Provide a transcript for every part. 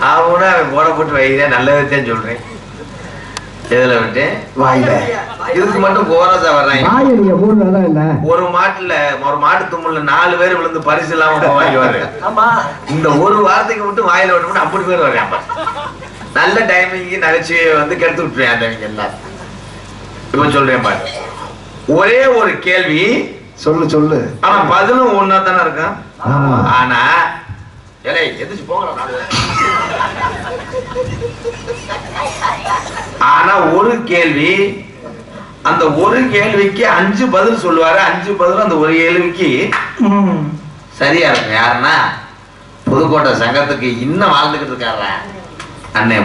அவனா அவன் போட போட்டு வைக்கிறேன் நல்லதுதான் சொல்றேன். எதுல விட்டு வாயில. இதுக்கு மட்டும் கோரசா வர்றாங்க. ஒரு மாட்டுல ஒரு மாட்டு தும்முல நாலு பேர் விழுந்து பரிசு இல்லாம. ஆமா. இந்த ஒரு வார்த்தைக்கு மட்டும் வாயில விட்டு அப்படி பேர் வர்றான். நல்ல டைமிங் நகைச்சுவையை வந்து கெடுத்து விட்டுருவேன் அந்த எல்லாம். இப்ப சொல்றேன் பாரு. ஒரே ஒரு கேள்வி. சொல்லு சொல்லு. ஆனா பதிலும் ஒன்னா தானே இருக்கும்? ஆமா. ஆனா ஏலே எந்திரிச்சு போங்கடா நாலு. ஆனா ஒரு கேள்வி அந்த ஒரு கேள்விக்கு அஞ்சு பதில் சொல்லுவாரு அஞ்சு பதில் அந்த ஒரு கேள்விக்கு சரியா இருக்கும். யாருன்னா புதுக்கோட்டை சங்கத்துக்கு இன்னும் வாழ்ந்துகிட்டு இருக்காரா? அண்ணே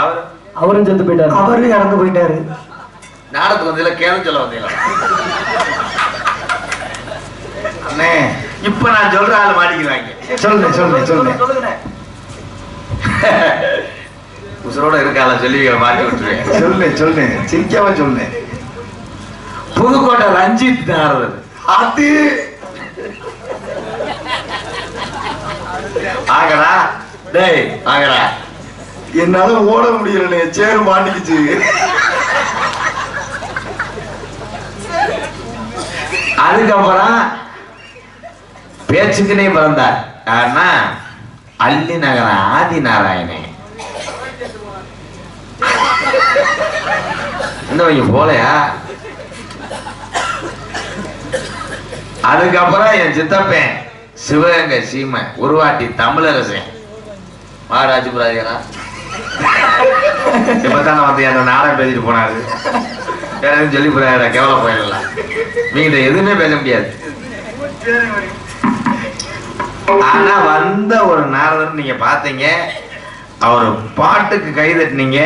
அவர் அவரும் செத்து போயிட்டாரு. அவரும் இறந்து போயிட்டாரு. நாடத்துக்கு வந்தீங்களா கேள்வி சொல்ல வந்தீங்களா அண்ணே இப்ப நான் சொல்ற ஆள் மாட்டிக்கிறாங்க சொல்லு சொல்லு சொல்லு உசுரோட இருக்கால சொல்லி மாட்டி விட்டுருவேன். சொல்லு சொல்லு சிரிக்காம சொல்லு புதுக்கோட்டை ரஞ்சித் ஆடுறது அது! ஆகடா. டேய் ஆகடா. என்னால ஓட முடியலண்ணே. சேரு மாட்டிக்கிச்சு. அதுக்கப்புறம் பேச்சுக்குனே பிறந்தார். யாருன்னா அள்ளி நகர ஆதி நாராயணே. இன்னும் போலையா? அதுக்கப்புறம் என் சித்தப்பேன் சிவகங்கை சீமை உருவாட்டி தமிழரசன். மகாராஜபுராஜனா இப்பதான் வந்து அந்த நாடகம் பேசிட்டு போனாரு. வேற எதுவும் சொல்லி போறாரு கேவல போயிடலாம். நீங்க எதுவுமே பேச முடியாது. ஆனா வந்த ஒரு நாரதர் நீங்க பாத்தீங்க அவர் பாட்டுக்கு கை தட்டினீங்க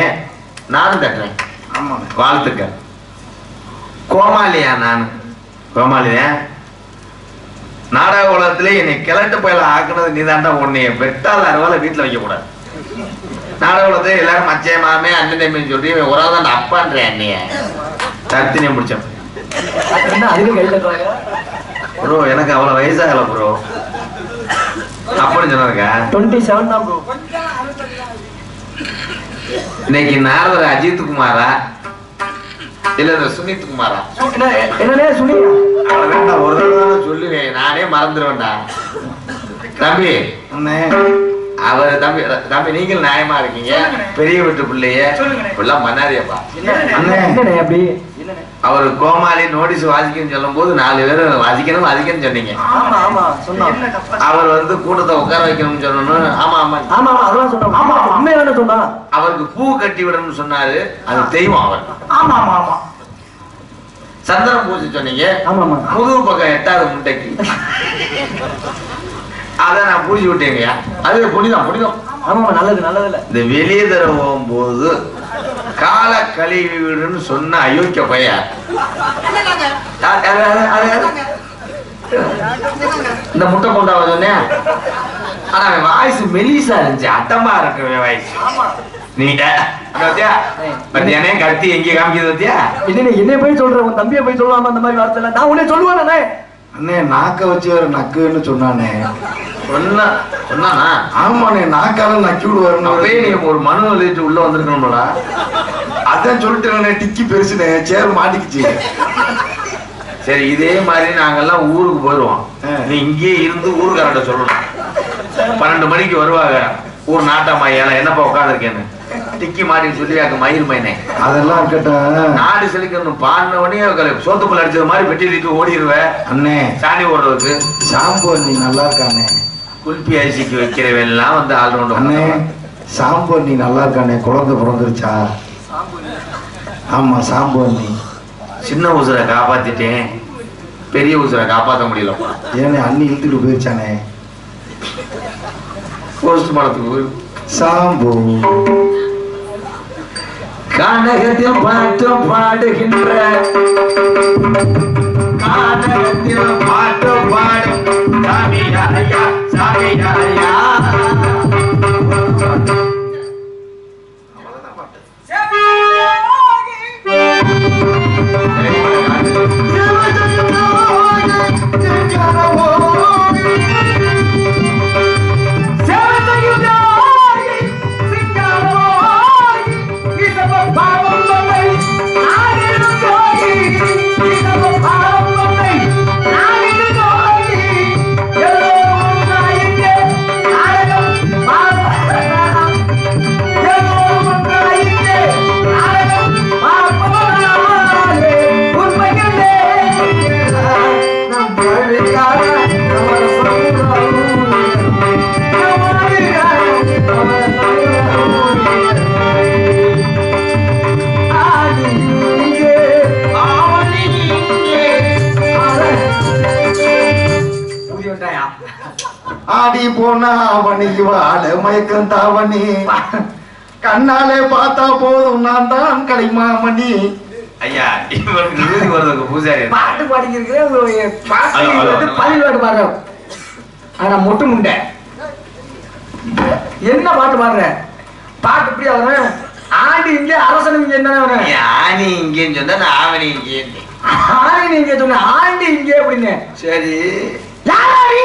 நானும் தட்டுறேன். வாழ்த்துக்கள். கோமாளியா நான்? கோமாளியா? நாடக உலகத்திலே என்னை கிழட்டு பயில ஆக்குனது நீ தாண்டா உன்னைய வெட்டால் அறுவால வீட்டுல வைக்க கூடாது நாடக உலகத்தை எல்லாரும் மச்சே மாமே அண்ணன் சொல்லி இவன் ஒரு ஆள் தான் அப்பான்றேன் அண்ணிய தத்தினே முடிச்சோம் ப்ரோ எனக்கு அவ்வளவு வயசாகல ப்ரோ அப்படின்னு சொன்னாருக்கா டுவெண்ட்டி செவன் தான் ப்ரோ இன்னைக்கு நாரதர் அஜித் குமாரா? இல்ல இந்த சுனித் குமாரா? என்னடே சுனி வேண்டாம் ஒரு தடவை சொல்லுவேன். நானே மறந்துடுவேன்டா தம்பி அவர் தம்பி தம்பி நீங்கள் நியாயமா இருக்கீங்க. பெரிய வீட்டு பிள்ளைய. இப்பெல்லாம் பண்ணாதியப்பா அண்ணே. அப்படி அவர் கோமாளி நோட்டீஸ் வாசிக்கணும்னு சொல்லும் போது நாலு பேர் வாசிக்கணும் வாசிக்கணும்னு சொன்னீங்க. ஆமா ஆமா சொன்னான் அவர் வந்து கூட்டத்தை உட்கார வைக்கணும்னு சொல்லணும் ஆமா ஆமா. ஆமா ஆமா அதெல்லாம் சொன்னான் ஆமா உண்மையா தானே சொன்னான் அவருக்கு பூ கட்டி விடணும்னு சொன்னாரு அது தெய்வம் அவர். ஆமா ஆமா ஆமா. சந்திரன் பூஜை சொன்னீங்க. ஆமா ஆமா. முதுகு பக்கம் எட்டாவது முட்டைக்கு. அதை நான் பூஜை விட்டேங்கய்யா. அது புனிதம் புனிதம். ஆமா ஆமா நல்லது நல்லது இல்ல. இந்த வெளியே தர போகும்போது கால கழுவி விடுன்னு சொன்ன அயோக்கிய பைய. இந்த முட்டை கொண்டா சொன்னேன். ஆனா வாய்ஸ் மெலிசா இருந்துச்சு. அட்டமா இருக்கு வாய்ஸ் நீங்க கத்தி எங்க காமிக்குது பத்தியா? என்ன என்னைய போய் சொல்ற? உன் தம்பியை போய் சொல்லாம அந்த மாதிரி வார்த்தை. நான் உன்னை சொல்லுவானே அண்ணே நாக்க வச்சு நக்குன்னு சொன்னானே. சொன்னா சொன்னானா? ஆமாண்ணே நாக்கால நக்கி விடுவாருன்னு ஒரு மனு எழுதிட்டு உள்ள வந்திருக்கணும்டா அதான் சொல்லிட்டேன் டிக்கி பெருசுனே சேர் மாட்டிக்கிச்சு. சரி இதே மாதிரி நாங்கெல்லாம் ஊருக்கு போயிடுவோம். நீ இங்கேயே இருந்து ஊருக்காரட்ட சொல்லணும். பன்னெண்டு மணிக்கு வருவாங்க. ஊர் நாட்டம்மா ஏல என்னப்பா உட்காந்துருக்கேன்னு டிக்கி மாட்டி சொல்லி அங்க மயில் மைனே. அதெல்லாம் இருக்கட்டும். நாடு செழிக்கணும் பாடின உடனே சோத்துக்குள்ள அடிச்சது மாதிரி வெட்டி ஓடிடுவேன் அண்ணே. சாணி ஓடுறதுக்கு. சாம்பு நீ நல்லா இருக்கானே குல்பி அரிசிக்கு வைக்கிறவன் எல்லாம் வந்து அண்ணே ரவுண்டு சாம்பு நீ நல்லா இருக்கானே குழந்தை பிறந்துருச்சா? ஆமா சாம்பு நீ சின்ன உசுரை காப்பாத்திட்டேன். பெரிய உசுரை காப்பாத்த முடியலப்பா ஏனே அண்ணி இழுத்துட்டு போயிருச்சானே போஸ்ட் மாடத்துக்கு சாம்பு. கானகத்தில் பாட்டு பாடுகின்ற ஆடி போனா அவனிக்கு வாழ மயக்கம் தாவணி. கண்ணாலே பார்த்தா போதும் நான் தான் கலைமாமணி. ஐயா இவருக்கு வருதுக்கு பூஜாரி. பாட்டு பாடிக்கிறேன் பாட்டு ஹலோ, ஹலோ, ஹலோ. பதில் பாட்டு பாடுறேன் ஆனா மொட்டு முண்டை. என்ன பாட்டு பாடுற? பாட்டு இப்படி அவன் ஆண்டி இங்க அரசன் இங்க என்ன ஆணி இங்கேன்னு சொன்னா நான் ஆவணி இங்கேன்னு. ஆண்டி இங்க சொன்ன ஆண்டி இங்க அப்படின்னு. சரி. யாராடி?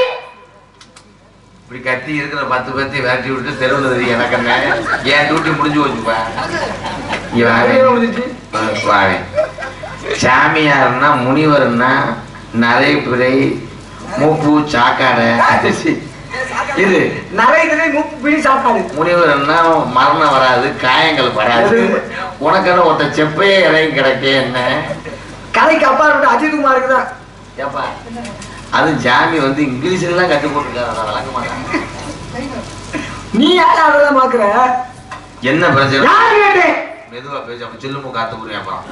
இப்படி கத்தி இருக்கிற பத்து பத்தி விரட்டி விட்டு தெருவில் தெரியும் எனக்கு என்ன? என் டியூட்டி முடிஞ்சு போச்சுப்பா இங்க வாரேன். முடிஞ்சிச்சு? வாரேன். சாமியார்னா முனிவர்னா நரைப்பிறை மூப்பு சாக்காடை. இது நிறைய முப்பு பிடி சாப்பாடு முனிவர்னா மரணம் வராது காயங்கள் வராது. உனக்கு என்ன ஒருத்த செப்பையே இறங்கி கிடக்க என்ன? கதைக்கு அப்பா இருக்க அஜித் குமாருக்கு தான். ஏப்பா. அது ஜாமி வந்து இங்கிலீஷ்ல எல்லாம் கத்து போட்டுருக்காரு அதை விளக்க மாட்டாங்க நீ யாரும் அதெல்லாம் பாக்குற என்ன பிரச்சனை? யாரு மெதுவா பேசி. அப்ப சில்லுமு காத்து புரியும் அப்புறம்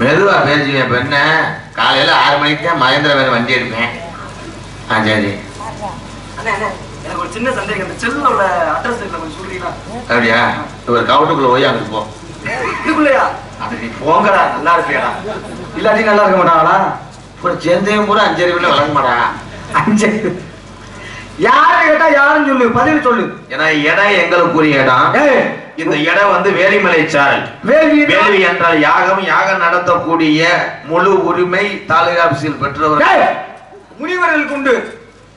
மெதுவா பேசுவேன் என்ன காலையில ஆறு மணிக்கு தான் மகேந்திர வேலை வண்டி எடுப்பேன். ஆ சரி எனக்கு ஒரு சின்ன சந்தேகம். இந்த செல்லோட அட்ரஸ் கொஞ்சம் சொல்றீங்களா? அப்படியா? ஒரு கவுட்டுக்குள்ள போய் அங்க போ. இதுக்குள்ளயா? அது நீ போங்கடா. நல்லா இருப்பியாடா இல்லாட்டி நல்லா இருக்க மாட்டாங்களா? ஒரு செந்தையும் கூட அஞ்சறிவுல வழங்க மாடா அஞ்சு யாரு கேட்டா யாருன்னு சொல்லு பதில் சொல்லு. ஏன்னா இடம் எங்களுக்குரிய இடம். இந்த இடம் வந்து வேலிமலை சாரல். வேள்வி வேள்வி என்றால் யாகம் யாகம் நடத்தக்கூடிய முழு உரிமை தாலுகா ஆபீஸில் பெற்றவர். முனிவர்களுக்கு உண்டு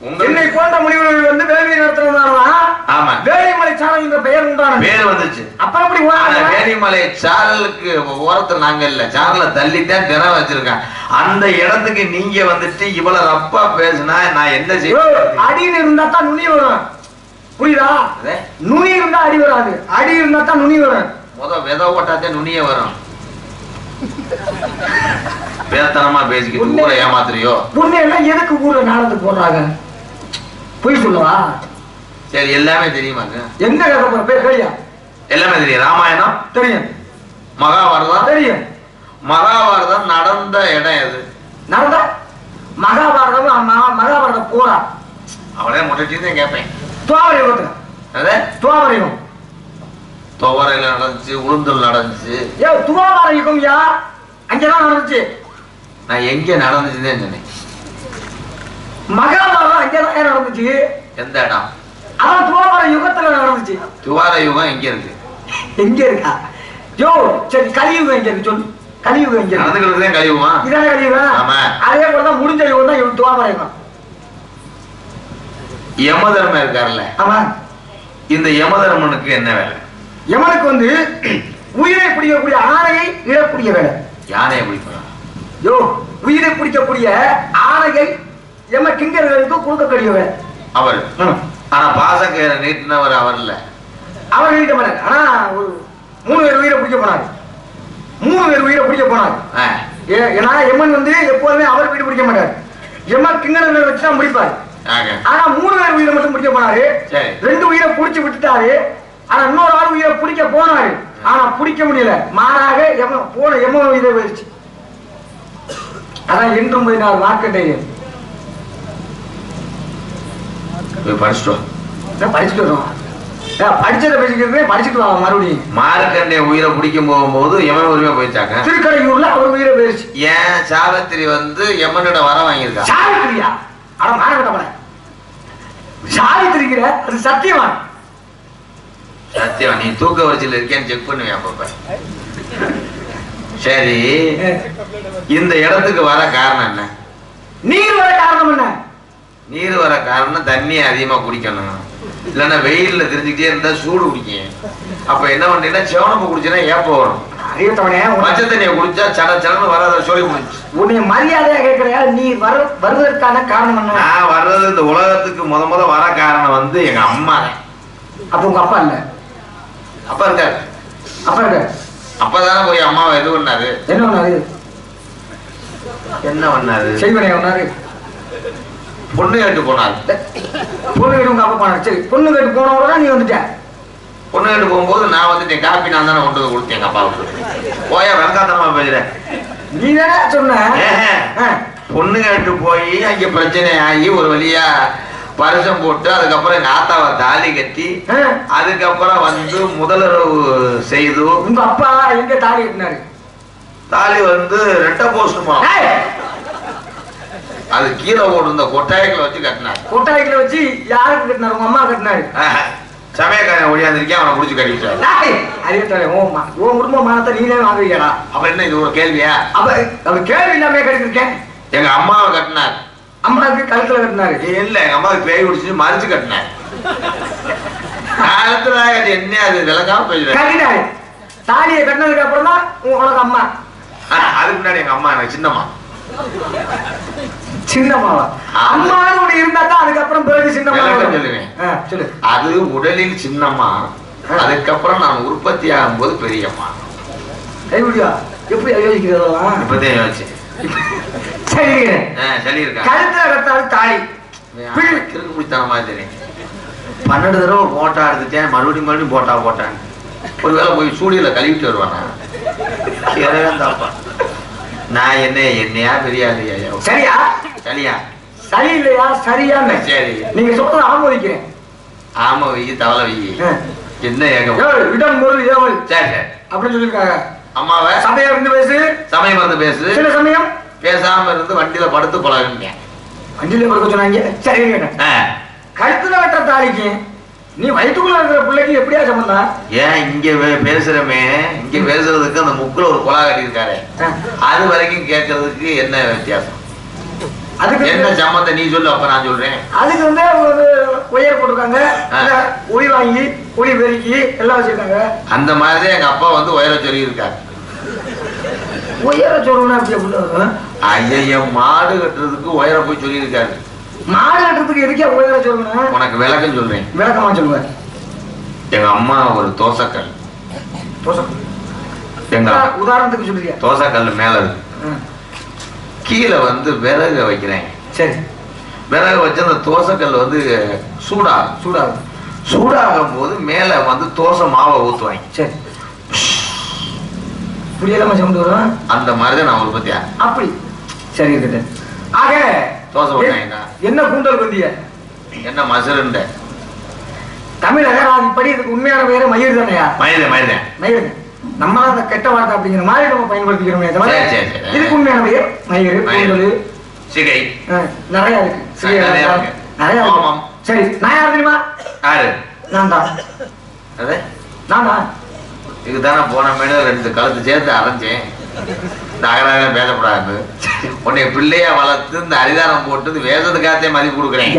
உங்கள் என்னை போன்ற முனிவர்கள் வந்து வேள்வி நடத்துறதுனாலதான் ஆமா வேலிமலை சாணம் என்ற பெயர் உண்டானது. பேர் வந்துச்சு. அப்புறம் உண்டானது? வேலிமலை சாரலுக்கு ஓரத்துல நாங்க இல்ல சாரல தள்ளித்தான் தினம் வச்சிருக்கேன். அந்த இடத்துக்கு நீங்க வந்துட்டு இவ்வளவு ரப்பா பேசுனா நான் என்ன செய்ய அடியில் இருந்தா தான் நுனி வரும். புரியுதா? நுனி இருந்தா அடி வராது. அடி இருந்தா தான் நுனி வரும். முத வித ஓட்டாத்தே நுனிய வரும். பேத்தனமா பேசிக்கிட்டு. ஊரை ஏமாத்துறியோ? புண்ணு எல்லாம் எதுக்கு ஊர்ல நாடத்துக்கு போடுறாங்க? பொய் சொல்லவா? சரி எல்லாமே தெரியுமாங்க எங்க கேளியா? எல்லாமே தெரியும். ராமாயணம்? தெரியும். மகாபாரதம்? தெரியும். மகாபாரதம் நடந்த இடம் எது? நடந்தா? மகாபாரதம் மகா- மகாபாரதம் போரா அவளே தான் கேட்பேன். துவாபர யுகத்துல. அதே துவாபர யுகம். துவரையில நடந்துச்சு உளுந்தல் நடந்துச்சு. ஏ துவாபர யுகம் யா? அங்கதான் நடந்துச்சு. நான் எங்க நடந்துச்சுன்னு சொன்னேன். மகாபாரதம் அங்கதான் நடந்துச்சு? எந்த இடம்? அதான் துவாபர யுகத்துல நடந்துச்சு. துவார யுகம் எங்க இருக்கு? எங்க இருக்கா? யோ சரி கலியுகம் எங்க இருக்கு சொல்லு. கலியுகம் எங்க நடந்துக்கிறது தான் கழிவுமா இதானே கலியுகம்? ஆமா. அதே போலதான் முடிஞ்ச யுகம் தான் யுகம் துவாபர யுகம். யமதர்மன் இருக்காருல்ல. ஆமா. இந்த யமதர்மனுக்கு என்ன வேலை? யமனுக்கு வந்து உயிரை பிடிக்கக்கூடிய ஆணையை இழக்கூடிய வேலை. யானையை பிடிக்கணும் யோ உயிரை பிடிக்கக்கூடிய ஆணையை எம கிங்கர்களுக்கு கொடுக்கக்கூடிய வேலை. அவர். ஆனா பாசக்கயிறை நீட்டினவர் அவர் இல்ல. அவர் எழுதிட்ட மாட்டார். ஆனா ஒரு மூணு பேர் உயிரை பிடிக்க போனாரு. மூணு பேர் உயிரை பிடிக்க போனாரு. ஏன்னா எம்மன் வந்து எப்போதுமே அவர் வீடு பிடிக்க மாட்டார். எம்மன் கிங்கர்களை வச்சு தான் முடிப்பாரு. ஆனா மூணு பேர் உயிரை மட்டும் பிடிக்க போனாரு. ரெண்டு உயிரை புடிச்சு விட்டுட்டாரு. ஆனா இன்னொரு ஆள் உயிரை பிடிக்க போனாரு. ஆனா பிடிக்க முடியல. மாறாக எம போன எம உயிரை போயிடுச்சு. அதான் என்றும் போய் நான் போய் படிச்சுட்டு வா. படிச்சுட்டு வரோம் படிச்சதை பேசிக்கிறதே படிச்சுட்டு வா மறுபடியும் மார்க்கண்டே உயிரை பிடிக்கும் போகும்போது யமன் உரிமை போயிட்டாங்க திருக்கடையூர்ல அவர் உயிரை போயிடுச்சு ஏன் சாவித்திரி வந்து யமனோட வரம் வாங்கியிருக்கா? சாவித்திரியா? அட மானகட்டப்பட சாவித்திரிக்கிற அது சத்தியவான். சத்தியம் நீ தூக்க வரிசையில் இருக்கேன்னு செக் பண்ணுவேன் அப்பப்ப சரி இந்த இடத்துக்கு வர காரணம் என்ன? நீர் வர காரணம் என்ன? நீர் வர காரணம் தண்ணி அதிகமா குடிக்கணும். இல்லைன்னா வெயில்ல தெரிஞ்சுக்கிட்டே இருந்தா சூடு குடிக்கும். அப்ப என்ன பண்றீங்கன்னா சிவனப்பு குடிச்சுன்னா ஏப்பம் வரும். பச்சை தண்ணியை குடிச்சா சட சடன்னு வராத சொல்லி முடிச்சு உன்னை மரியாதையா கேட்கிறையா நீ வர வருவதற்கான காரணம் என்ன? நான் வர்றது இந்த உலகத்துக்கு முத முத வர காரணம் வந்து எங்க அம்மா. அப்ப உங்க அப்பா இல்ல? அப்பா இருக்காரு. அப்பா இருக்க அப்பதானே போய் அம்மாவை இது பண்ணாரு. என்ன பண்ணாரு? என்ன பண்ணாரு? செய்வனே பண்ணாரு? பொண்ணு கேட்டு போனாரு பொண்ணு கேட்டு உங்க அப்பா போனாரு. சரி பொண்ணு கேட்டு போனவங்க நீ வந்துட்ட. பொண்ணு கேட்டு போகும்போது நான் வந்துட்டேன் காப்பி நான் தானே கொண்டு வந்து கொடுத்தேன் எங்க அப்பாவுக்கு. போயா வெங்காத்தமா பேசுறேன் நீ தானே சொன்ன. பொண்ணு கேட்டு போய் அங்க பிரச்சனை ஆகி ஒரு வழியா பரிசம் போட்டு அதுக்கப்புறம் எங்க ஆத்தாவை தாலி கட்டி அதுக்கப்புறம் வந்து முதலுறவு செய்து உங்க அப்பா எங்க தாலி கட்டினாரு? தாலி வந்து ரெட்ட போஸ்டுமா? அது கீழே போட்டிருந்த கொட்டாய்களை வச்சு கட்டினார் கொட்டாய்க்குள்ள வச்சு யாருக்கு கட்டினாரு? உங்க அம்மா கட்டினாரு. சமயக்காரன் ஒழியாந்திருக்கேன் அவனை முடிச்சு கட்டிட்டாரு ஏய், அறிவித்தாலே ஓ மா உன் குடும்ப மானத்தை நீனே வாங்குவீங்கடா அப்ப என்ன இது ஒரு கேள்வியா? அப்ப அவ கேள்வி இல்லாம கட்டிருக்கேன் எங்க அம்மாவை கட்டினார். அம்மாவுக்கு கழுத்துல கட்டினாரு. இல்ல எங்க அம்மாவுக்கு பேய் பிடிச்சு மறைச்சு கட்டினார். காலத்துல அது என்ன அது? விளக்காம பேசுறேன் கட்டினாரு. தாலியை கட்டினதுக்கு அப்புறம் தான் உனக்கு அம்மா. அதுக்கு முன்னாடி எங்க அம்மா எனக்கு சின்னம்மா. சின்னம்மாவா? ஆமா. அம்மான்னு ஒண்ணு இருந்தா தான் அதுக்கப்புறம் பிறகு சொல்லு. அது உடலில் சின்னம்மா அதுக்கப்புறம் நான் உற்பத்தி ஆகும்போது பெரியம்மா. கைவிடியா எப்படி யோசிக்கிறதெல்லாம் இப்பதான் சரி கழுத்துல தாலி. கிறுக்கு தெரியும் பன்னெண்டு தடவை போட்டா எடுத்துட்டேன். மறுபடியும் மறுபடியும் போட்டா போட்டேன். ஒருவேளை போய் சூடியில கழுவிட்டு வருவானா. நான் என்ன என்னையா பெரியாதியா சரியா? சரியா? சரி இல்லையா சரியான்னு. சரி. நீங்க சொல்றத ஆமோதிக்கிறேன் ஆமா வெயி தவளை வெயி. என்ன ஏக ஏய், இடம் பொருள் ஏவல். சரி சரி. அப்படின்னு சொல்லியிருக்காங்க. அம்மாவை? சபையா இருந்து பேசு. சமயம் வந்து பேசு. சில சமயம். பேசாம இருந்து வண்டியில படுத்து பழகுங்க. அஞ்சலி கொடுக்க சொன்னாங்க. சரி. கழுத்துல கட்ட தாலிக்கு நீ வயிற்றுக்குள்ள இருக்கிற பிள்ளைக்கு எப்படியா சம்பந்தம்? ஏன் இங்க பேசுறமே? இங்க பேசுறதுக்கு அந்த முக்குல ஒரு குழா கட்டியிருக்காரு. அது வரைக்கும் கேட்கறதுக்கு என்ன வித்தியாசம்? அதுக்கு என்ன சம்மந்தம் நீ சொல்லு அப்ப நான் சொல்றேன். அதுக்கு வந்து ஒரு உயர் போட்டிருக்காங்க. ஒளி வாங்கி ஒளி பெருக்கி எல்லாம் வச்சிருக்காங்க. அந்த மாதிரி எங்க அப்பா வந்து உயர சொல்லி இருக்காரு உயர சொல்லணும் அப்படி அப்படின்னு ஐய மாடு கட்டுறதுக்கு உயர போய் சொல்லி இருக்காரு மாடு கட்டுறதுக்கு எதுக்கே உயர சொல்லணும் உனக்கு விளக்கம் சொல்றேன். விளக்கமா சொல்லுவேன் எங்க அம்மா ஒரு தோசைக்கல். தோசை- எங்க உதாரணத்துக்கு சொல்லுறியா? தோசைக்கல் மேல இருக்கு. கீழே வந்து விறகு வைக்கிறேன் சரி. விறகு வச்சு அந்த தோசைக்கல் வந்து சூடாகும். சூடாகும். சூடாகும் போது மேல வந்து தோசை மாவை ஊத்துவாங்க. சரி. புரியலாம சவுண்ட் வரும் அந்த மாதிரி தான் நான் உற்பத்தி. அப்படி. சரி இருக்குது ஆக தோசை போட்டாங்கடா. என்ன கூண்டல் வந்திய என்ன மசுருண்ட? தமிழ் அகராதிப்படி இதுக்கு உண்மையான பேரு மயிர் தானையா? மயில மயில மயிர் நம்ம அந்த கெட்ட வார்த்தை அப்படிங்கிற மாதிரி நம்ம பயன்படுத்திக்கிறோமே தவிர. இதுக்கு உண்மையான பெயர் மயிர். கூந்தல். சிகை. நிறைய இருக்கு. சரியா? நிறைய சரி நான் யார் தெரியுமா? யாரு? நான் தான். அது? நான் தான். இதுதானே போன மேல ரெண்டு கழுத்து சேர்த்து அரைஞ்சேன். நகராக பேசப்படாது உன்னை பிள்ளையா வளர்த்து இந்த அரிதானம் போட்டு இந்த வேதத்துக்காகத்தே மதிப்பு கொடுக்குறேன்.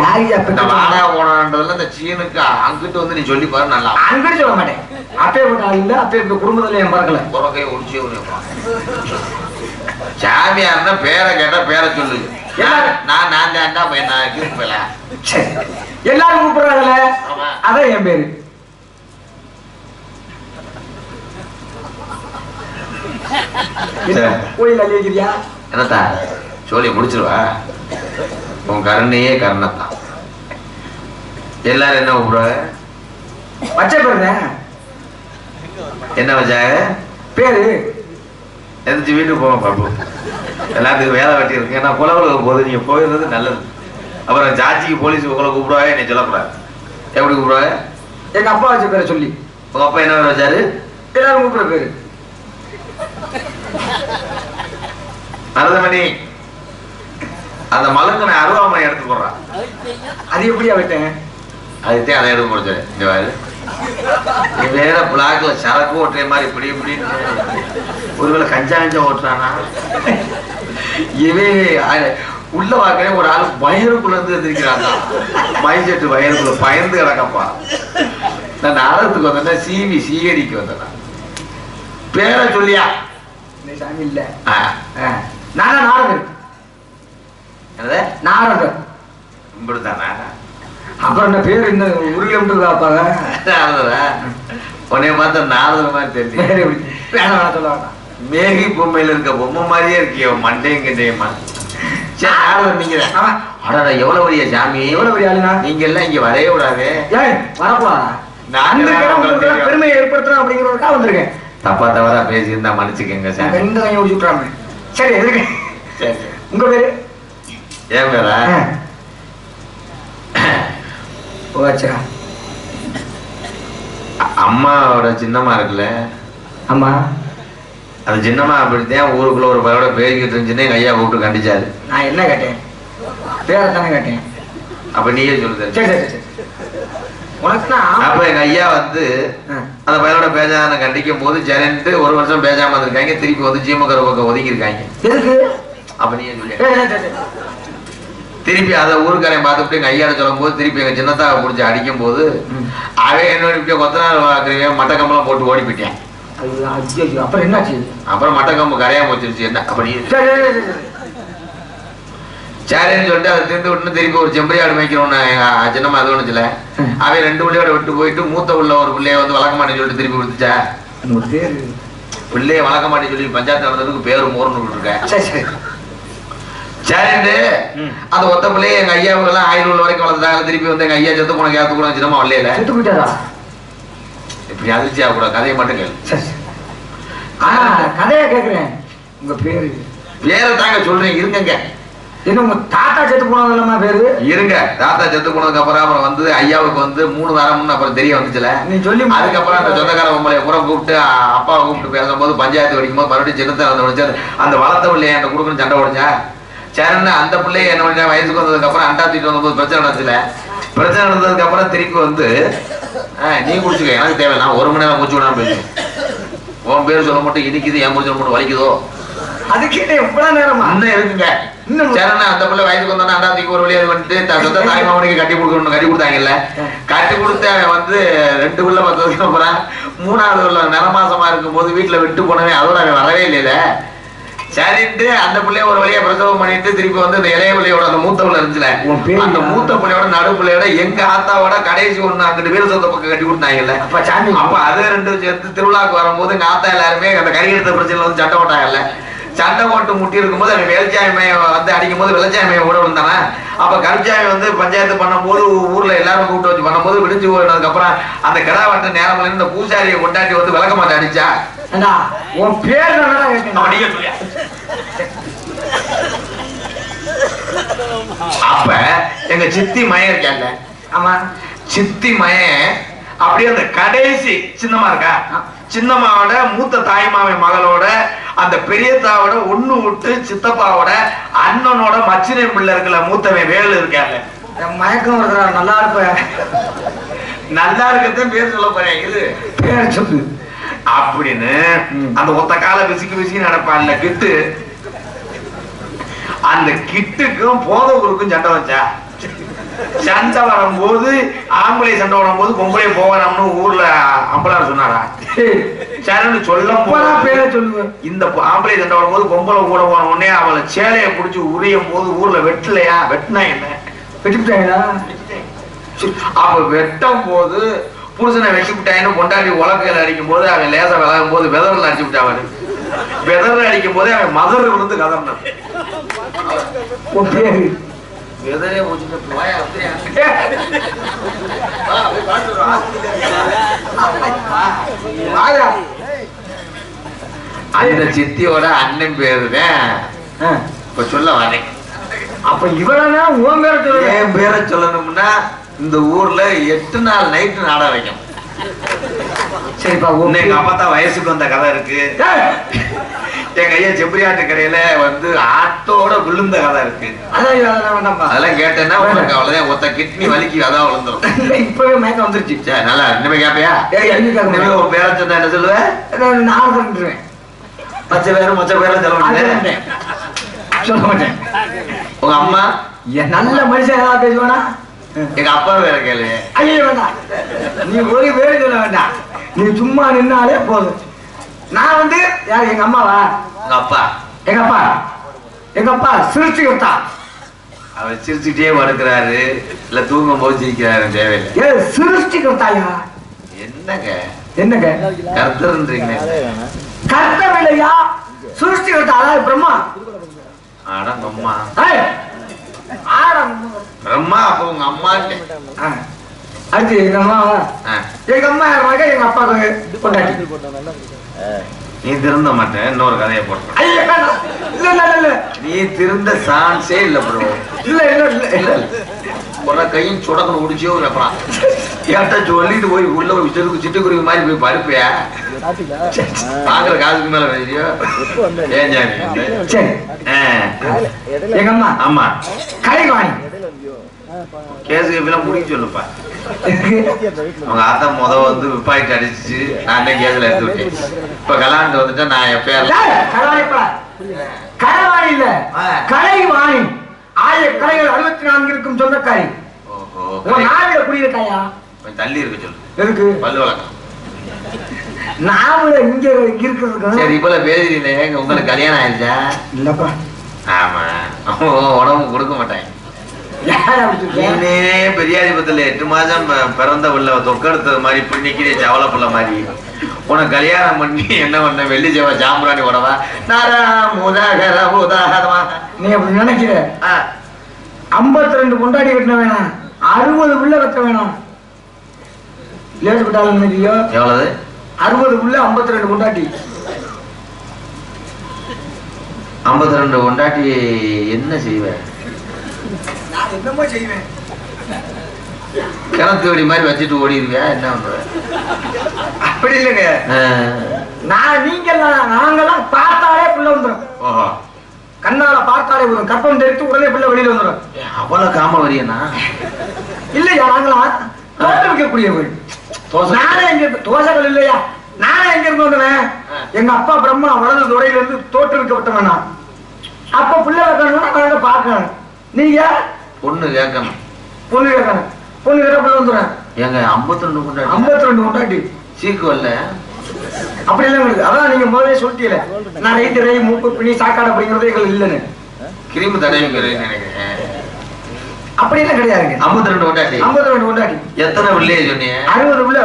இந்த வாடா போனன்றதுல இந்த சீனுக்கு அங்கிட்டு வந்து நீ சொல்லி பாரு நல்லா அங்கிட்டு சொல்ல மாட்டேன். அப்பேற்பட்ட ஆள் இல்ல அப்பேற்பட்ட குடும்பத்துல என் பறக்கல புறக்கையை உடிச்சு சாமியார்னா பேரை கேட்டா பேரை சொல்லு. நான் நான் தான்டா போய் நான் கிருப்பல சரி. எல்லாரும் கூப்பிடுறாங்கல்ல. அதான் என் பேரு. கோயில் அள்ளி வைக்கிறியா என்னத்தா? சொல்லி முடிச்சிருவா? உன் கருணையே கருணத்தான். எல்லாரும் என்ன கூப்பிடுவாங்க? வச்ச பேருங்க என்ன? வச்சாங்க பேரு? எந்திரிச்சு வீட்டுக்கு போங்க பாப்பு எல்லாத்துக்கும் வேலை வெட்டி இருக்கு ஏன்னா குலவுல போது நீங்க போயிருந்தது நல்லது. அப்புறம் ஜாட்சிக்கு போலீஸ் உங்களை கூப்பிடுவாங்க என்னை சொல்லக்கூடாது. எப்படி கூப்பிடுவாங்க? எங்க அப்பா வச்ச பேரை சொல்லி. உங்க அப்பா என்ன வச்சாரு? எல்லாரும் கூப்பிடுற பேரு. அரதமணி அந்த மலங்கனை அருவாமனை எடுத்து போடுறான் அது எப்படியா விட்டேன் அதுதான் அதை எடுத்து போடுச்சு இந்த வாரு நீ வேற பிளாக்ல சரக்கு ஓட்டுற மாதிரி இப்படி இப்படி ஒருவேளை கஞ்சா கஞ்சா ஓட்டுறானா? இவே உள்ள பார்க்கவே ஒரு ஆள் வயருக்குள்ள இருந்து எதிர்க்கிறாங்க மைஞ்செட்டு செட்டு வயருக்குள்ள பயந்து கிடக்கப்பா. நான் நாடகத்துக்கு வந்தேன்னா சிவி சிஐடிக்கு வந்தேன் பேரை சொல்லியா? சாமி இல்ல. நானா நாரதர் என்னது நாரதர் இப்படித்தானா அப்புறம் என்ன பேர் என்ன காப்பாங்க நாரதரா உன்னைய பார்த்தா நாரதர் மாதிரி தெரியல வேணாம் சொல்ல மேகி பொம்மையில இருக்க பொம்மை மாதிரியே இருக்கியோ மண்டையும் கிண்டையுமா சரி நாரதர் நீங்க அடடா எவ்வளவு பெரிய சாமி எவ்வளவு பெரிய ஆளுனா நீங்க எல்லாம் இங்க வரவே கூடாது ஏய் வரப்பா தெரியும். பெருமையை ஏற்படுத்தணும் அப்படிங்கிறதுக்காக வந்திருக்கேன் தப்பா தவறா பேசியிருந்தா மன்னிச்சுக்கங்க சாமி. ரெண்டு கையை விட்டுறாங்க சரி எதுக்கு? சரி சரி. உங்க பேரு? ஏன் பேரா? போச்சா அ- அம்மாவோட சின்னம்மா இருக்குல்ல? ஆமா. அந்த சின்னம்மா அப்படித்தான் ஊருக்குள்ள ஒரு பையோட பேசிக்கிட்டு இருந்துச்சுன்னு எங்க ஐயா கூப்பிட்டு கண்டிச்சாரு. நான் என்ன கேட்டேன்? பேரை தானே கேட்டேன். அப்ப நீயே சொல்லுது சரி சரி சரி உனக்கு அப்ப எங்க ஐயா வந்து. அந்த பையனோட பேசாத கண்டிக்கும் போது சரின்ட்டு ஒரு வருஷம் பேசாம இருந்திருக்காங்க திருப்பி வந்து ஜீமகர பக்கம் ஒதுக்கி இருக்காங்க அப்ப ஏய். திருப்பி அதை ஊருக்காரையும் பார்த்துட்டு எங்க ஐயாட சொல்லும் போது திருப்பி எங்க சின்னத்தாவை பிடிச்சி அடிக்கும் போது. அவன் என்னோட கொத்தனார் வாக்குறவன் மட்டக்கம்பெல்லாம் போட்டு ஓடி போயிட்டேன். அப்புறம் என்னாச்சு அப்புறம் மட்டக்கம்பு கரையாம வச்சிருச்சு என்ன அப்படி. சரின்னு சொல்லிட்டு அதை திருந்து விட்டு திருப்பி ஒரு செம்பரியாடு மேய்க்கிறோன்னு எங்க சின்னம்மா அது ஒண்ணுச்சுல. அவன் ரெண்டு பிள்ளையோட விட்டு போயிட்டு மூத்த உள்ள ஒரு பிள்ளைய வந்து வளர்க்க மாட்டேன்னு சொல்லிட்டு திருப்பி கொடுத்துச்சா. பிள்ளைய வளர்க்க மாட்டேன்னு சொல்லி பஞ்சாயத்து நடந்ததுக்கு பேரு மோர்னு விட்டுருக்கேன் சரி சரி. சரிண்டு. அந்த ஒத்த பிள்ளைய எங்க ஐயாவுக்கு எல்லாம் ஆயிரம் உள்ள வரைக்கும் வளர்த்தாங்க திருப்பி வந்து எங்க ஐயா செத்து போன கேத்து கூட சின்னமா வரல செத்து போயிட்டாரா? இப்படி அதிர்ச்சியா கூட கதையை மட்டும் கேளு. கதையா கேக்குறேன். உங்க பேரு? பேரை தாங்க சொல்றேன் இருங்கங்க. என்ன உங்க தாத்தா செத்து போனதுலமா பேரு? இருங்க தாத்தா செத்து போனதுக்கு அப்புறம் அப்புறம் வந்து ஐயாவுக்கு வந்து மூணு வாரம்னு அப்புறம் தெரிய வந்துச்சுல. நீ சொல்லி அதுக்கப்புறம் அந்த சொந்தக்கார பொம்பளை பூரா கூப்பிட்டு அப்பாவை கூப்பிட்டு பேசும்போது பஞ்சாயத்து வெடிக்கும் போது மறுபடியும் சின்னத்தை வந்து முடிச்சு அந்த வளர்த்த பிள்ளைய என்கிட்ட கொடுக்கணும் சண்டை உடைச்சா சரின்னு அந்த பிள்ளைய என்ன பண்ண வயசுக்கு வந்ததுக்கு அப்புறம் அண்டா தூக்கிட்டு வந்தபோது பிரச்சனை நடந்துச்சுல. பிரச்சனை நடந்ததுக்கு அப்புறம் திருப்பி வந்து நீ குடிச்சுக்க எனக்கு தேவை நான் ஒரு மணி நேரம் மூச்சு விடாம பேசுவேன் உன் பேர் சொல்ல மட்டும் இனிக்குது என் முடிச்சு மட்டும் வலிக்குதோ? அதுக்கு என்ன எவ்வளவு நேரமா? இன்னும் இருக்குங்க. சரிண்ணா அந்த பிள்ளை வயசுக்கு வந்தோன்னா அண்டாத்துக்கு ஒரு வழியாக வந்துட்டு சொந்த தாய் மாமனுக்கு கட்டி கொடுக்கணும் கட்டி கொடுத்தாங்கல்ல. கட்டி கொடுத்து அவன் வந்து ரெண்டு பிள்ளை பார்த்ததுக்கு அப்புறம் மூணாவது உள்ள நிறமாசமா இருக்கும்போது வீட்டுல விட்டு போனவன் அதோட அவன் வரவே இல்லையில. சரின்ட்டு அந்த பிள்ளைய ஒரு வழியா பிரசவம் பண்ணிட்டு திருப்பி வந்து இந்த இளைய பிள்ளையோட அந்த மூத்த பிள்ளை இருந்துச்சுல. அந்த? மூத்த பிள்ளையோட நடு பிள்ளையோட எங்க ஆத்தாவோட கடைசி ஒண்ணு அங்கிட்டு வீர சொந்த பக்கம் கட்டி கொடுத்தாங்கல்ல. அப்ப சாமி அப்ப அது ரெண்டு சேர்த்து திருவிழாக்கு வரும்போது எங்க ஆத்தா எல்லாருமே அந்த கறி எடுத்த பிரச்சனைல வந்து சண்டை போட்டாங்கல்ல. சண்டை போட்டு முட்டி இருக்கும்போது அவன் வெளிச்சாயமைய வந்து அடிக்கும் போது வெள்ளச்சாயமைய கூட விழுந்தானே? அப்ப கருச்சாமி வந்து பஞ்சாயத்து பண்ணும்போது ஊர்ல எல்லாரும் கூப்பிட்டு வச்சு பண்ணும்போது விடிஞ்சு போனதுக்கு அப்புறம் அந்த கிடா வட்ட நேரம் இந்த பூசாரியை கொண்டாட்டி வந்து விளக்க மாட்டேன் அடிச்சா? உன் பேர்? அப்ப எங்க சித்தி மயம் இருக்கேன்ல ஆமா. சித்தி மயன் அப்படியே அந்த கடைசி சின்னமா இருக்கா? சின்னம்மாவோட மூத்த தாய்மாமன் மகளோட அந்த பெரிய தாவோட ஒண்ணு விட்டு சித்தப்பாவோட அண்ணனோட மச்சினை பிள்ளை இருக்குல்ல மூத்தவன் வேலு இருக்காங்க. மயக்கம் வருதுடா நல்லா இருப்ப. நல்லா இருக்கத்தான் பேர் சொல்ல போறேன் இது பேர் சொல்லு. அப்படின்னு. அந்த ஒத்த கால விசிக்கி விசிக்கி நடப்பான்ல கிட்டு. அந்த கிட்டுக்கும் போதவருக்கும் சண்டை வச்சா. சண்டை வரும்போது ஆம்பளை சண்டை வரும்போது பொம்பளை போகணும்னு ஊர்ல அம்பலார் சொன்னாரா? சரின்னு சொல்ல பேரை சொல்லு இந்த ஆம்பளை சண்டை வரும்போது பொம்பளை கூட போன உடனே அவளை சேலையை புடிச்சு உரியும் போது ஊர்ல வெட்டலையா? வெட்டினா என்ன? வெட்டிவிட்டாங்களா அப்ப வெட்டும் போது புருஷனை வெட்டி விட்டாயின்னு கொண்டாடி உலக்கையில அடிக்கும் போது அவன் லேசா விலகும் போது வெதர்ல அடிச்சு விட்டாவரு வெதர்ல அடிக்கும் போது அவன் மதர் விழுந்து பேரு? வெதரே முடிச்சுட்டு போயா அப்படியே அந்த சித்தியோட அண்ணன் பேரு தான் ஆ, இப்ப சொல்ல வரேன். அப்ப இவனா உன் பேரை சொல்லு என் பேரை சொல்லணும்னா இந்த ஊர்ல எட்டு நாள் நைட்டு நாடகம் வைக்கும் சரிப்பா உன் இன்னும் எங்க. அப்பா தான் வயசுக்கு வந்த கதை இருக்கு. எங்க ஐயா செம்பரியாட்டு கடையில வந்து ஆட்டோட விழுந்த கதை இருக்கு. அதெல்லாம் கேட்டேன்னா உனக்கு அவ்வளவுதான். ஒத்த கிட்னி வலிக்கு அதான் விழுந்துரும். இப்பவே மயக்கம் வந்துருச்சு. சரி நல்லா இனிமே கேப்பியா? இனிமே? ஒரு பேரை சொன்னா என்ன சொல்லுவ? நான் பண்ணிடுவேன் பச்சை பேரும் மொச்ச பேரும் சொல்ல மாட்டேன். சொல்ல மாட்டேன். உங்க அம்மா? என் நல்ல மனுஷன் ஏதாவது பேசுவானா எங்க அப்பா வேற கேளு. ஐயோ வேண்டாம். நீ ஒரு பேரு சொல்ல வேண்டாம். நீ சும்மா நின்னாலே போதும். நான் வந்து யார் எங்க அம்மாவா? உங்க அப்பா. எங்க அப்பா? எங்க அப்பா சிருஷ்டி கொடுத்தா. அவர் சிரிச்சுட்டே படுக்கிறாரு. இல்ல தூங்கும் போது சிரிக்கிறாரு தேவையில்லை. ஏ சிருஷ்டி கொடுத்தாயா? என்னங்க? என்னங்க? கர்த்தர்ன்றீங்க கர்த்தவில்லையா சிருஷ்டி கொடுத்தா அதாவது பிரம்மா. அம்மா ஏய், பிரம்மா அப்ப உங்க அம்மான்னு ஆ. அடுத்து எங்க அம்மாவா ஆ. எங்க அம்மா எங்க அப்பாவுக்கு கொண்டாடி. நீ திருந்த மாட்டேன் இன்னொரு கதையை போட்டு ஐயா, நான்- இல்ல இல்ல இல்ல நீ திருந்த சான்ஸே இல்ல ப்ரோ இல்ல இல்ல இல்ல இல்ல. ஒரு கையும் சுடக்கணும் முடிச்சோ வைப்பறான் கேட்ட சொல்லிட்டு போய் உள்ள ஒரு சிட்டு சிட்டுக்குருவி மாதிரி போய் பருப்பியா? பாக்குற காசுக்கு மேல ஏன் அம்மா? ஆமா எல்லாம் முடிக்க சொல்லுப்பா. அவங்க ஆத்தா முத வந்து விப்பாய்க்கு அடிச்சு நான் தான் கேஸ்ல எடுத்து விட்டேன். இப்ப கல்யாணம் வந்துட்டா நான் எப்பயாரும் கலைவாணி இல்ல. கலைவாணி ஆய கலைகள் அறுபத்தி நான்கு இருக்கும் சொந்தக்காரி. நாவில குடியிருக்காயா? தள்ளி இருக்க சொல்லு. எதுக்கு? பல்லு வழக்கம் நாவில இங்க இருக்கிறதுக்கு சரி இப்ப பேசுறீங்களே உங்களுக்கு கல்யாணம் ஆயிடுச்சா? இல்லப்பா. ஆமா. உடம்பு கொடுக்க மாட்டாங்க பெரியாதிபத்துல எட்டு மாசம் ப- பிறந்த உள்ள தொக்கெடுத்தது மாதிரி பின்னிக்கிற சவள புள்ள மாதிரி. உனக்கு கல்யாணம் பண்ணி என்ன பண்ண வெள்ளி செவ சாம்பிராணி உடவா? நாரா முதாகர உதாகரமா. நீ அப்படி நினைக்கிற? ஐம்பத்தி ரெண்டு கொண்டாடி கட்டின வேணாம். அறுபது புள்ள கட்ட வேணாம். லேசு விட்டாலும் எவ்வளவு? அறுபது புள்ள ஐம்பத்தி ரெண்டு கொண்டாட்டி ஐம்பத்தி ரெண்டு கொண்டாட்டி என்ன செய்வேன் நான் என்னமோ செய்வேன். கிணத்து வெடி மாதிரி வச்சுட்டு ஓடிடுவியா? என்ன பண்ற? அப்படி இல்லைங்க. நான் நீங்க நாங்கெல்லாம் பார்த்தாலே புள்ள வந்துடும் ஓஹோ. கண்ணால பார்த்தாலே வரும். கற்பம் தெரித்து உடனே புள்ள வெளியில வந்துடும் அவ்வளவு காம வரியனா? இல்லையா நாங்களாம் தோற்றுவிக்கக்கூடியவர்கள் தோசை. நானே எங்க தோசைகள் இல்லையா? நானே எங்க இருந்து வந்தவன். எங்க அப்பா பிரம்மா வலது துறையில இருந்து தோற்றுவிக்கப்பட்டவன் நான் அப்ப புள்ள வைக்கணும்னா நாங்க பார்க்கணும் நீங்க? பொண்ணு கேட்கணும். பொண்ணு கேட்கணும். பொண்ணு கேட்ட புள்ள வந்துடுறேன் ஏங்க ஐம்பத்தி ரெண்டு கொண்டாட்டி. ஐம்பத்தி ரெண்டு கொண்டாட்டி. சீக்கு வரல. அப்படி எல்லாம் கிடையாது. அதான் நீங்க முதல்ல சொல்லிட்டீல நான் ரைட்டு ரை மூக்கு பிணி சாக்காடு அப்படிங்கிறது எங்களுக்கு இல்லைன்னு. கிருமி தடவைங்கிறேன்னு நினைக்கிறேன். அப்படி எல்லாம் கிடையாதுங்க. ஐம்பத்தி ரெண்டு கொண்டாட்டி. ஐம்பத்தி ரெண்டு கொண்டாட்டி. எத்தனை உள்ளே சொன்னீங்க? அறுபது உள்ள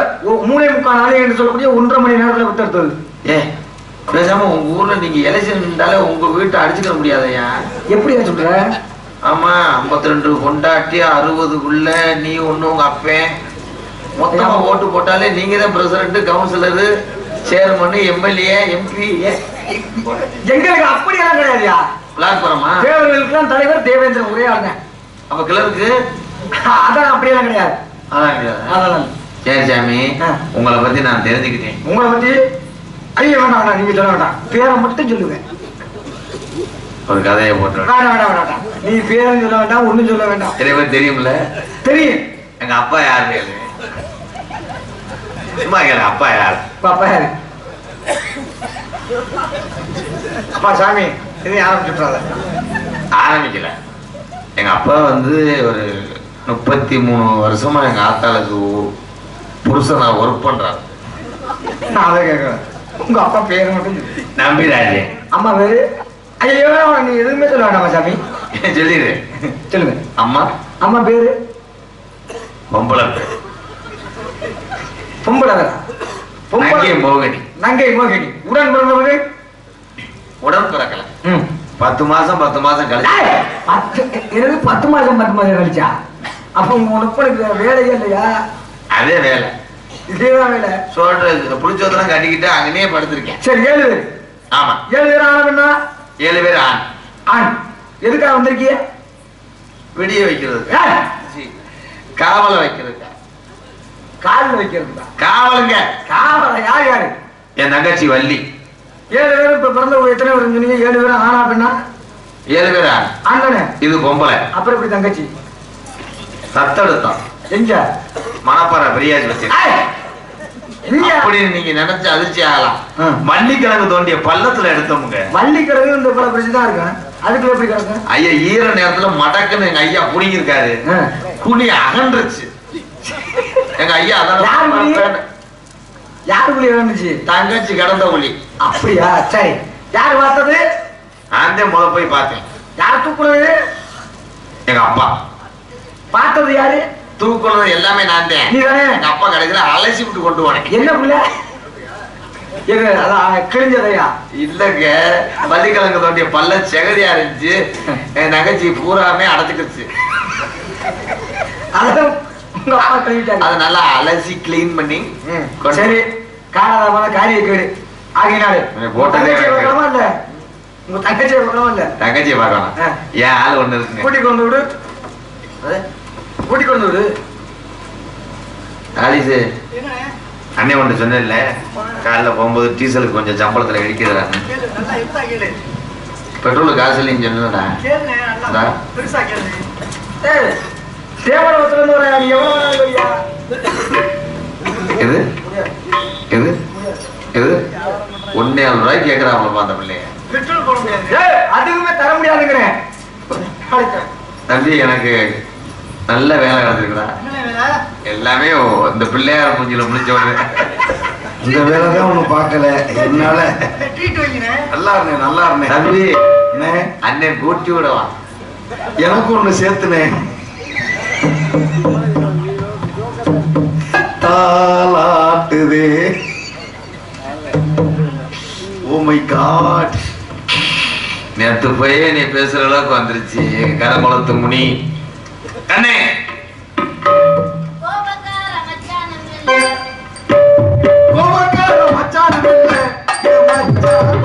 மூணே முக்கால் நாளை என்று சொல்லக்கூடிய ஒன்றரை மணி நேரத்துல வித்தெடுத்தது ஏ பேசாம உங்க ஊர்ல நீங்க எலெக்ஷன் நின்றாலே உங்க வீட்டை அடிச்சுக்க முடியாதயா எப்படியா சொல்ற ஆமா ஐம்பத்தி ரெண்டு கொண்டாட்டி அறுபதுக்குள்ள நீ ஒண்ணு உங்க அப்பன். மொத்தமா ஓட்டு போட்டாலே நீங்க தான் president councillor chairman MLA MP எங்களுக்கு அப்படி எல்லாம் கிடையாதுயா பிளாட்ஃபார்மா தேவர்களுக்கெல்லாம் தலைவர் தேவேந்திரன் ஒரே ஆளுங்க. அப்ப கிளருக்கு அதான் அப்படி எல்லாம் கிடையாது. அதான் கிடையாது. அதான் சரி சாமி. உங்களை பத்தி நான் தெரிஞ்சுக்கிட்டேன். உங்களை பத்தி ஐயோ வேண்டாம் வேண்டாம். நீங்க சொல்ல வேண்டாம். பேரை மட்டும் சொல்லுவேன். ஒரு கதையை போட்டு வேண்டாம் வேண்டாம் வேண்டாம் நீ பேரும் சொல்ல வேண்டாம் ஒண்ணும் சொல்ல வேண்டாம். நிறைய பேர் தெரியும்ல? தெரியும். எங்க அப்பா யாரு கேளு. சும்மா கேளு அப்பா யாரு? பாப்பா யாரு? அப்பா சாமி. இது ஆரம்பிச்சுட்றாத ஆரம்பிக்கல. எங்க அப்பா வந்து ஒரு முப்பத்தி மூணு வருஷமா எங்க ஆத்தாளுக்கு புருஷனா ஒர்க் பண்றாரு. நான் அதை கேட்கறேன். உங்க அப்பா பேரு மட்டும். நம்பிராஜே. அம்மா பேரு? ஐயோ நீ எதுவுமே சொல்ல வேண்டாமா சாமி? சொல்லிடு சொல்லுங்க. அம்மா? அம்மா பேரு? பொம்பளை பேர் பொம்பளை நங்கை மோகினி. நங்கை மோகினி. உடன் பிறந்தவர்கள் உடன் பிறக்கல. ம். பத்து மாசம் பத்து மாசம் கழிச்சு. டேய், பத்து மாசம் பத்து மாசம் கழிச்சா? அப்ப உங்க உனக்கு வேலையே இல்லையா? அதே வேலை. இதேதான் வேலை. சொல்ற புளிச்சோத்தெல்லாம் கட்டிக்கிட்டு அங்கனே படுத்திருக்கேன். சரி ஏழு பேர். ஆமா. ஏழு பேர் ஆனவன்னா ஏழு பேர் ஆண். ஆண். எதுக்காக வந்திருக்கிய? விடிய வைக்கிறதுக்கு? காவலை வைக்கிறதுக்கு? காலில் வைக்கிறதுக்கா? காவலுங்க. காவலை யார் யாரு? என் தங்கச்சி வள்ளி. ஏழு பேரும் இப்ப பிறந்த ஒரு எத்தனை பேர் சொன்னீங்க ஏழு பேரும் ஆனா பெண்ணா? ஏழு பேர்? அண்ணனு. இது பொம்பளை. அப்புறம் இப்படி தங்கச்சி? தத்தெடுத்தோம் எங்க? மணப்பாறை பெரியாஜ் அப்படின்னு நீங்க நினைச்சு அதிர்ச்சி ஆகலாம். ஆ. மல்லிக்கிழங்கு தோண்டிய பள்ளத்துல எடுத்தோமுங்க. வள்ளி கிடக்கு இந்த பல பிரச்சனை தான் இருக்கும். அதுக்குள்ள எப்படி கிடக்கும்? ஐயா ஈர நேரத்துல மடக்குன்னு எங்க ஐயா புடிங்கிருக்காரு. குழி அகன்றுச்சு. எங்க ஐயா? அதான் யாருக்குள்ள இருந்துச்சு தங்கச்சி கிடந்த குழி அப்படியா? சரி. யார் பார்த்தது? நான் தான் முத போய் பார்த்தேன். யார் தூக்குனது? எங்க அப்பா. பார்த்தது யாரு? தூக்குனது எல்லாமே நான் தான். நீ தானே? எங்க அப்பா கடைசியில அலசி விட்டு கொண்டு போனேன். என்ன புள்ள? கிழிஞ்சதையா? இல்லங்க. மல்லிக்கிழங்கு தோண்டிய பல்ல செகதியா இருந்துச்சு. என் தங்கச்சி பூராமே அடைச்சுக்கிச்சு. அதான் உங்க அப்பா கழுவிட்டாங்க அதை நல்லா அலசி கிளீன் பண்ணி சரி. காரணமான காரிய கேடு. உங்க போட்டதே. பார்க்கலாமா இல்ல? உங்க தங்கச்சியை பார்க்கலாமா இல்ல? தங்கச்சியை பார்க்கணும். ஆ. ஏன் ஆள் ஒண்ணு இருக்குங்க கூட்டி கொண்டு விடு. கூட்டி கொண்டு விடு. ஆலிசு அண்ணே ஒன்று சொன்னேன்ல காலைல போகும்போது டீசலுக்கு கொஞ்சம் சம்பளத்துல இடிக்கிறாங்க பெட்ரோல் காசு இல்லைன்னு சொன்னடா தேவலோகத்துல இருந்து நீ எவ்வளவு? எது? எது? எது? ஒன்னே ஏழு ரூபாய்க்கு கேட்கறாங்களப்பா அந்த பிள்ளைய. ஏய், அதுக்குமே தர முடியாதுங்கிறேன். தம்பி எனக்கு நல்ல வேலை கிடைச்சிருக்குடா. எல்லாமே இந்த பிள்ளையார் மூஞ்சில முடிஞ்ச உடனே. இந்த வேலை தான் ஒண்ணு பார்க்கல. என்னால? நல்லா இருந்தேன் நல்லா இருந்தேன். தம்பி அண்ணே, கூட்டி விடவா? எனக்கு ஒண்ணு சேர்த்துனே தாலாட்டுதே ஓ மை காட் நேத்து போய் நீ பேசுற அளவுக்கு வந்துருச்சு. கரங்குளத்து முனி. அண்ணே கோபக்கார மச்சானும் இல்ல.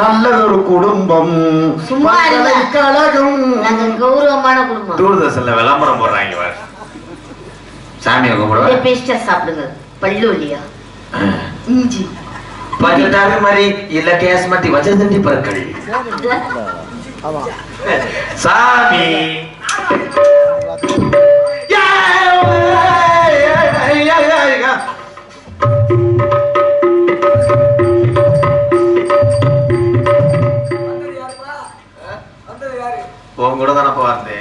நல்லதொரு குடும்பம். சும்மா நாங்க கௌரவமான குடும்பம். தூர்தர்ஷன்ல விளம்பரம் போடுறாங்க பாரு சாமியை கும்பிடுவா? அப்படியே பேஸ்டா சாப்பிடுங்க. பல்லு இல்லையா? இஞ்சி. பஜட்டாவே மாதிரி இல்ல கேஸ் மாட்டி வச்சிருந்தி பற்கள். சாமி. உன் கூட தானப்பா வந்தேன்